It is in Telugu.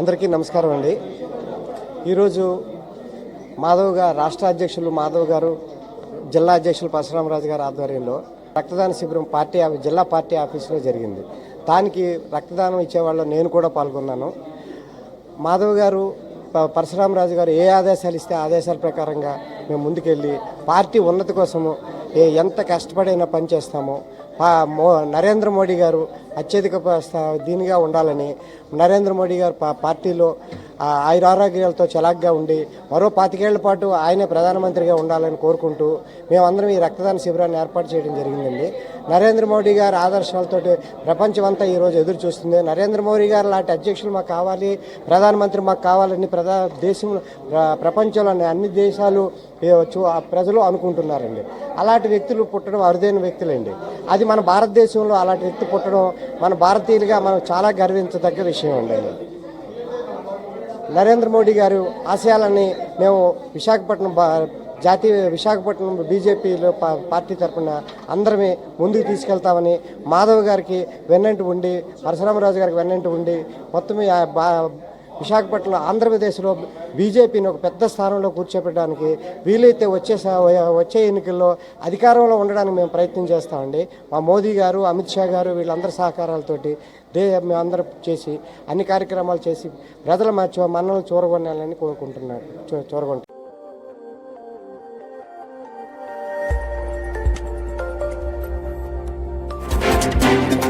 అందరికీ నమస్కారం అండి. ఈరోజు మాధవ్ గారు రాష్ట్ర అధ్యక్షులు మాధవ్ గారు జిల్లా అధ్యక్షులు పరశురామరాజు గారి ఆధ్వర్యంలో రక్తదాన శిబిరం పార్టీ ఆఫీ- జిల్లా పార్టీ ఆఫీసులో జరిగింది. దానికి రక్తదానం ఇచ్చేవాళ్ళు నేను కూడా పాల్గొన్నాను. మాధవ్ గారు పరశురామరాజు గారు ఏ ఆదేశాలు ఇస్తే ఆదేశాల ప్రకారంగా మేము ముందుకెళ్ళి పార్టీ ఉన్నతి కోసము ఏ ఎంత కష్టపడైనా పనిచేస్తామో నరేంద్ర మోడీ గారు అత్యధిక దీనిగా ఉండాలని నరేంద్ర మోడీ గారు పార్టీలో ఆయన ఆయురారోగ్యాలతో చలాగ్గా ఉండి మరో పాతికేళ్ళ పాటు ఆయనే ప్రధానమంత్రిగా ఉండాలని కోరుకుంటూ మేమందరం ఈ రక్తదాన శిబిరాన్ని ఏర్పాటు చేయడం జరిగిందండి. నరేంద్ర మోడీ గారి ఆదర్శాలతో ప్రపంచమంతా ఈరోజు ఎదురు చూస్తుంది. నరేంద్ర మోడీ గారు లాంటి అధ్యక్షులు మాకు కావాలి ప్రధానమంత్రి మాకు కావాలని ప్రధా దేశంలో ప్రపంచంలోని అన్ని దేశాలు ప్రజలు అనుకుంటున్నారండి. అలాంటి వ్యక్తులు పుట్టడం అరుదైన వ్యక్తులండి. అది మన భారతదేశంలో అలాంటి వ్యక్తి పుట్టడం మన భారతీయులుగా మనం చాలా గర్వించదగ్గ విషయం అండి నరేంద్ర మోడీ గారు ఆశయాలని మేము విశాఖపట్నం బా- జాతీయ విశాఖపట్నం బీజేపీలో పార్టీ తరఫున అందరమే ముందుకు తీసుకెళ్తామని మాధవ్ గారికి వెన్నంటి ఉండి పరశురామరాజు గారికి వెన్నంటి ఉండి మొత్తం బా విశాఖపట్నం ఆంధ్రప్రదేశ్లో బీజేపీని ఒక పెద్ద స్థానంలో కూర్చోపెట్టడానికి వీలైతే వచ్చే వచ్చే ఎన్నికల్లో అధికారంలో ఉండడానికి మేము ప్రయత్నం చేస్తామండి. మా మోదీ గారు అమిత్ షా గారు వీళ్ళందరి సహకారాలతోటి దే మేము అందరం చేసి అన్ని కార్యక్రమాలు చేసి ప్రజల మధ్య మనల్ని చూరగొనాలని కోరుకుంటున్నాను చూరగొంటున్నాను thank